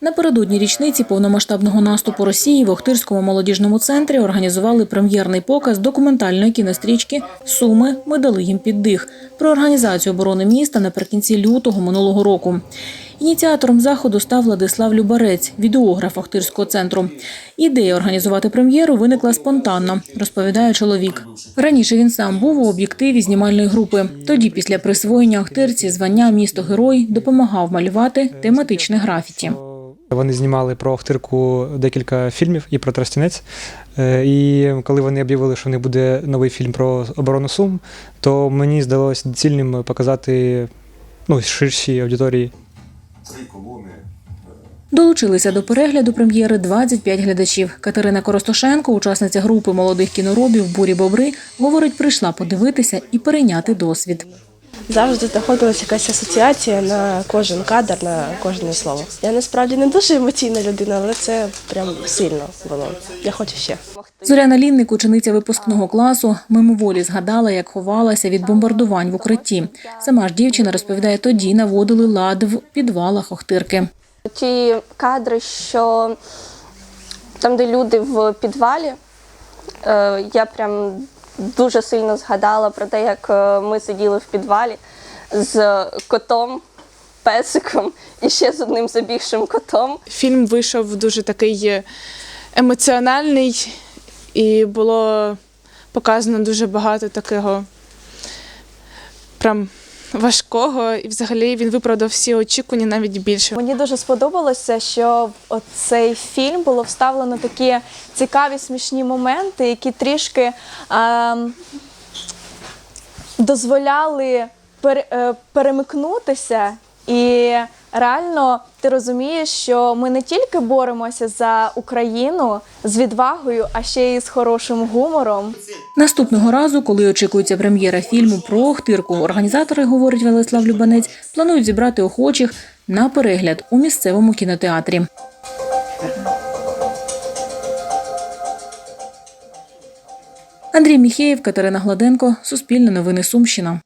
Напередодні річниці повномасштабного наступу Росії в Охтирському молодіжному центрі організували прем'єрний показ документальної кінострічки Суми ми дали їм піддих про організацію оборони міста наприкінці лютого минулого року. Ініціатором заходу став Владислав Любарець, відеограф Охтирського центру. Ідея організувати прем'єру виникла спонтанно, розповідає чоловік. Раніше він сам був у об'єктиві знімальної групи. Тоді, після присвоєння Охтирці звання місто герой допомагав малювати тематичне графіті. Вони знімали про Охтирку декілька фільмів і про Тростянець. Е, І коли вони об'явили, що них буде новий фільм про оборону Сум, то мені здалося доцільним показати ну, ширшій аудиторії. три колони. Долучилися до перегляду прем'єри 25 глядачів. Катерина Коростошенко, учасниця групи молодих кіноробів Бурі Бобри, говорить, прийшла подивитися і перейняти досвід. Завжди знаходилася якась асоціація на кожен кадр, на кожне слово. Я насправді не дуже емоційна людина, але це прям сильно було. Я хочу ще. Зоряна Лінник, учениця випускного класу, мимоволі згадала, як ховалася від бомбардувань в укритті. Сама ж дівчина розповідає, тоді наводили лад в підвалах Охтирки. Ті кадри, що там, де люди в підвалі, е, я прям дуже сильно згадала про те, як е, ми сиділи в підвалі з котом, песиком і ще з одним забігшим котом. Фільм вийшов дуже такий емоціональний, і було показано дуже багато такого прям важкого. І взагалі він виправдав всі очікування навіть більше. Мені дуже сподобалося, що в цей фільм було вставлено такі цікаві смішні моменти, які трішки ем, дозволяли пер, е, перемикнутися. І реально ти розумієш, що ми не тільки боремося за Україну з відвагою, а ще й з хорошим гумором. Наступного разу, коли очікується прем'єра фільму про Охтирку, організатори, говорить Велислав Любанець, планують зібрати охочих на перегляд у місцевому кінотеатрі. Андрій Міхеєв, Катерина Гладенко, Суспільне новини Сумщина.